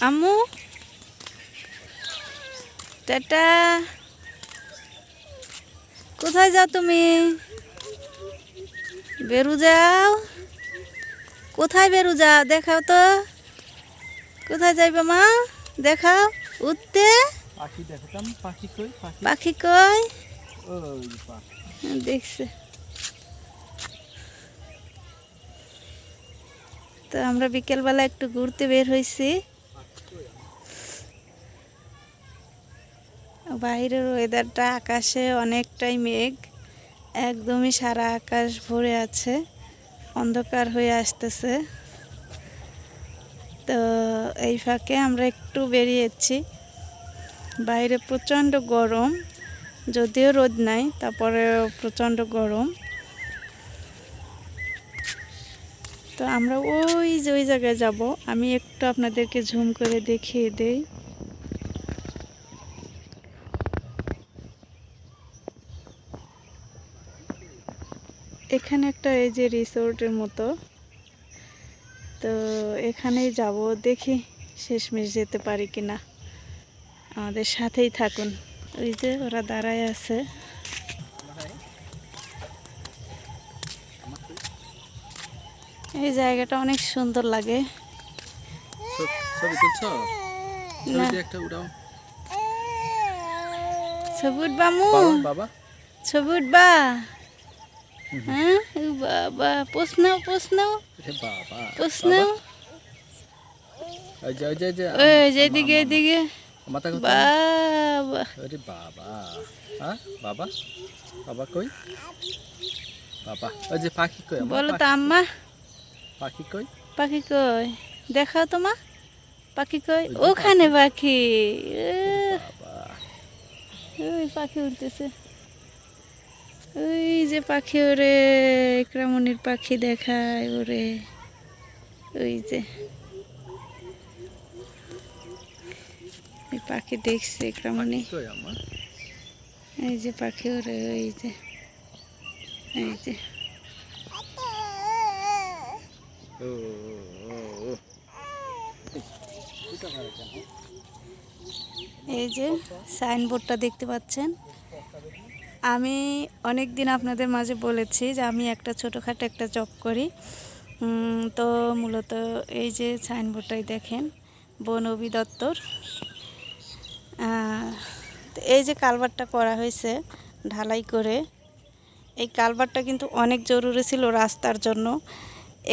আম্মু। টাটা। কোথায় যাও তুমি? বেরু যাও। কোথায় বেরু যাও দেখাও তো। কোথায় যাইবে মা? দেখাও। উঠতে। পাখি দেখাতাম পাখি কই পাখি? পাখি কই? দেখছে। তো আমরা বিকেলবেলা একটু ঘুরতে বের হয়েছি বাইরের ওয়েদারটা আকাশে অনেকটাই মেঘ, একদমই সারা আকাশ ভরে আছে, অন্ধকার হয়ে আসতেছে। তো এই ফাঁকে আমরা একটু বেরিয়েছি। বাইরে প্রচণ্ড গরম, যদিও রোদ নাই তারপরে প্রচণ্ড গরম। তো আমরা ওই যে ওই জায়গায় যাব, আমি একটু আপনাদেরকে ঝুম করে দেখিয়ে দেই। এখানে একটা এই যে রিসোর্টের মতো। তো এখানেই যাব দেখি শেষমেশ যেতে পারি কিনা। আমাদের সাথেই থাকুন। ওই যে ওরা দাঁড়ায় আছে। এই জায়গাটা অনেক সুন্দর লাগে। না। ছবি উঠবা মু বাবা বাবা ছবি উঠবা হ্যাঁ? বাবা পোষ নাও পোষ নাও বাবা পোষ নাও ওই যে ওই যে ওই যে ওই যে এদিকে এদিকে। বাবা। আরে বাবা। হ্যাঁ? বাবা? বাবা কই? বাবা। ওই যে পাখি কই? বলো তো আম্মা। পাখি কই? পাখি কই? দেখাও তো মা। পাখি কই? ওখানে পাখি। ওই পাখি উঠতেছে। ওই যে পাখি ওরে ইকরামনির পাখি দেখায় ওরে। ওই যে। পাখি দেখছে আমার? এই যে পাখি ওরে ওই যে। এই যে। এই যে সাইনবোর্ডটা দেখতে পাচ্ছেন? আমি অনেক দিন আপনাদের মাঝে বলেছি যে আমি একটা ছোটোখাটো একটা জব করি। তো মূলত এই যে সাইনবোর্ডটাই দেখেন, বন তো এই যে কালভারটা করা হয়েছে ঢালাই করে, এই কালভারটা কিন্তু অনেক জরুরি ছিল রাস্তার জন্য।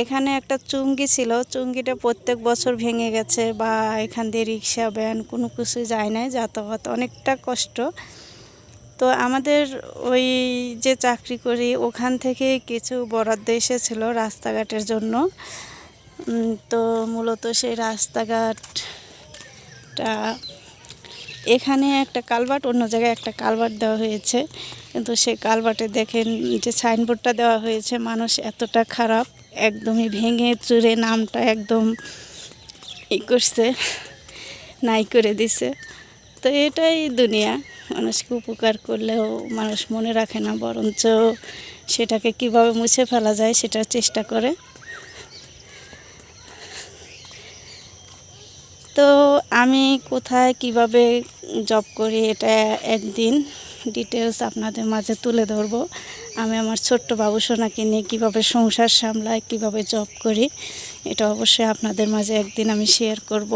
এখানে একটা চুঙ্গি ছিল, চুঙ্গিটা প্রত্যেক বছর ভেঙে গেছে বা এখান দিয়ে রিক্সা, ভ্যান কোনো কিছু যায় না যাতায়াত অনেকটা কষ্ট। তো আমাদের ওই যে চাকরি করি, ওখান থেকে কিছু বরাদ্দ এসেছিল রাস্তাঘাটের জন্য। তো মূলত সেই রাস্তাঘাটটা এখানে একটা কালভার্ট, অন্য জায়গায় একটা কালভার্ট দেওয়া হয়েছে। কিন্তু সেই কালভার্টে দেখেন, যে সাইনবোর্ডটা দেওয়া হয়েছে, মানুষ এতটা খারাপ, একদমই ভেঙে চুরে নামটা একদম ই করছে, নাই করে দিছে। তো এটাই দুনিয়া। মানুষকে উপকার করলেও মানুষ মনে রাখে না, বরঞ্চ সেটাকে কীভাবে মুছে ফেলা যায় সেটার চেষ্টা করে। তো আমি কোথায় কীভাবে জব করি এটা একদিন ডিটেলস আপনাদের মাঝে তুলে ধরবো। আমি আমার ছোট্ট বাবুসোনাকে নিয়ে কীভাবে সংসার সামলাই কীভাবে জব করি, এটা অবশ্যই আপনাদের মাঝে একদিন আমি শেয়ার করব।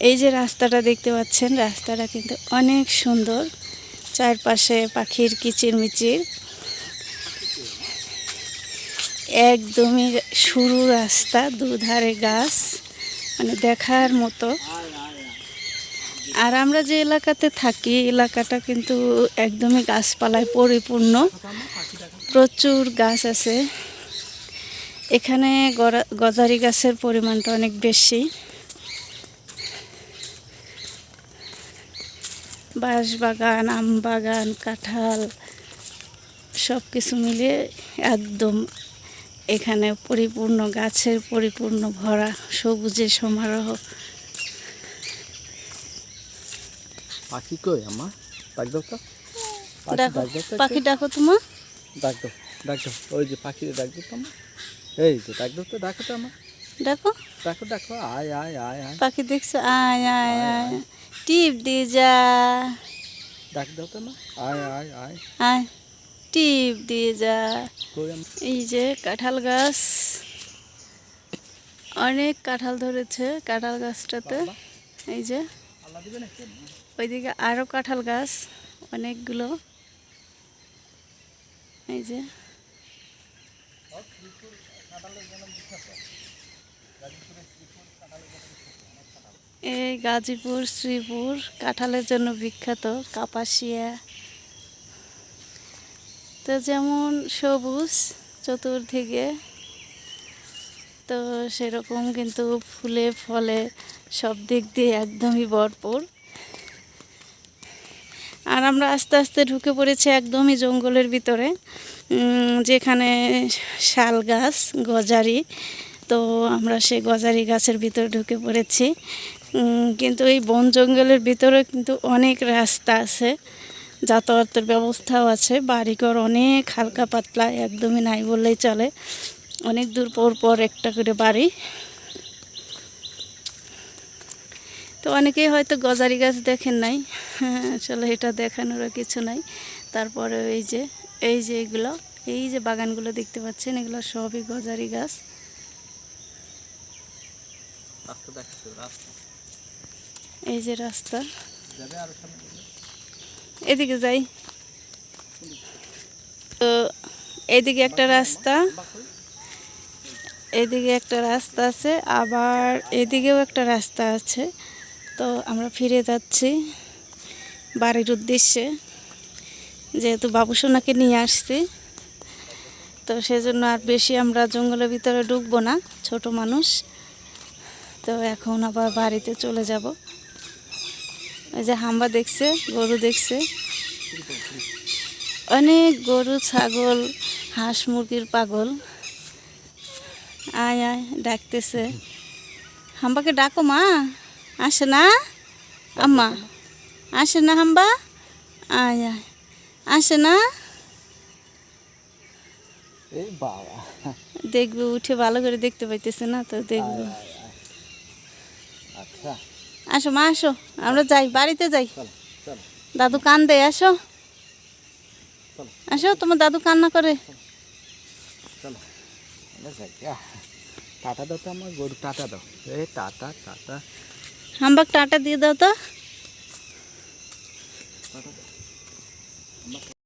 এই যে রাস্তাটা দেখতে পাচ্ছেন, রাস্তাটা কিন্তু অনেক সুন্দর। চারপাশে পাখির কিচিরমিচির। একদমই সরু রাস্তা, দুধারে গাছ মানে দেখার মতো। আর আমরা যে এলাকাতে থাকি, এলাকাটা কিন্তু একদমই গাছপালায় পরিপূর্ণ। প্রচুর গাছ আছে। এখানে গজারি গাছের পরিমাণটা অনেক বেশি। বাঁশ বাগান আম বাগান কাঁঠাল সব কিছু মিলে একদম এখানে পরিপূর্ণ গাছের পরিপূর্ণ ভরা সবুজে সমারোহ। পাখি কই আমার? ডাক দাও তো। পাখি দেখো ডাক পাখি ডাকো তোমার ডাক দাও ডাক দাও। ওই যে পাখি ডাক দাও তো এই যে ডাক দাও তো ডাকো তো আমার দেখো। দেখো দেখো আয় আয় আয় আয়। পাখি দেখছ আয়। আয় আয়। টিপ দিয়ে যা ডাক দাও তো না আয় আয় আয় আয় টিপ দিয়ে যা এই যে কাঁঠাল গাছ। অনেক কাঁঠাল ধরেছে কাঁঠাল গাছটাতে। এই যে? ওইদিকে আরও কাঁঠাল গাছ অনেকগুলো। এই যে। এই গাজীপুর, শ্রীপুর, কাঁঠালের জন্য বিখ্যাত কাপাসিয়া। তো যেমন সবুজ চতুর্দিকে, তো সেরকম কিন্তু ফুলে ফলে সব দিক দিয়ে একদমই ভরপুর। আর আমরা আস্তে আস্তে ঢুকে পড়েছি একদমই জঙ্গলের ভিতরে যেখানে শাল গাছ, গজারি। তো আমরা সেই গজারি গাছের ভিতরে ঢুকে পড়েছি। কিন্তু এই বন জঙ্গলের ভিতরে কিন্তু অনেক রাস্তা আছে, যাতায়াতের ব্যবস্থাও আছে, বাড়িঘর অনেক হালকা পাতলা, একদমই নাই বললেই চলে। অনেক দূর পর পর একটা করে বাড়ি। তো অনেকেই হয়তো গজারি গাছ দেখেন নাই, আসলে এটা দেখানোরও কিছু নাই। তারপরে এই যে এই যে এগুলো, এই যে বাগানগুলো দেখতে পাচ্ছেন, এগুলো সবই গজারি গাছ। এই যে রাস্তা? এদিকে যাই। তো এদিকে একটা রাস্তা। এদিকে একটা রাস্তা আছে, আবার এদিকেও একটা রাস্তা আছে। তো আমরা ফিরে যাচ্ছি বাড়ির উদ্দেশ্যে। যেহেতু বাবুসোনাকে নিয়ে আসছি, তো সেজন্য আর বেশি আমরা জঙ্গলের ভিতরে ঢুকবো না, ছোট মানুষ। তো এখন আবার বাড়িতে চলে যাব। ওই যে হাম্বা দেখছে গরু দেখছে। অনেক গরু ছাগল হাঁস মুরগির পাগল। আয় আয় ডাকতেছে। হাম্বাকে ডাকো মা। আসে না? আম্মা। আসে না হাম্বা? আয় আয়। আসে না? দেখবে উঠে ভালো করে দেখতে পাইতেছে না তো দেখবে। আচ্ছা। আসো মা আসো। আমরা যাই বাড়িতে যাই। দাদু কান্দে আসো। আসো তোমার দাদু কান্না করে। টাটা দাও তো আমার গরু টাটা দাও। এ টাটা টাটা। হাম্বাক টাটা দিয়ে দাও তো।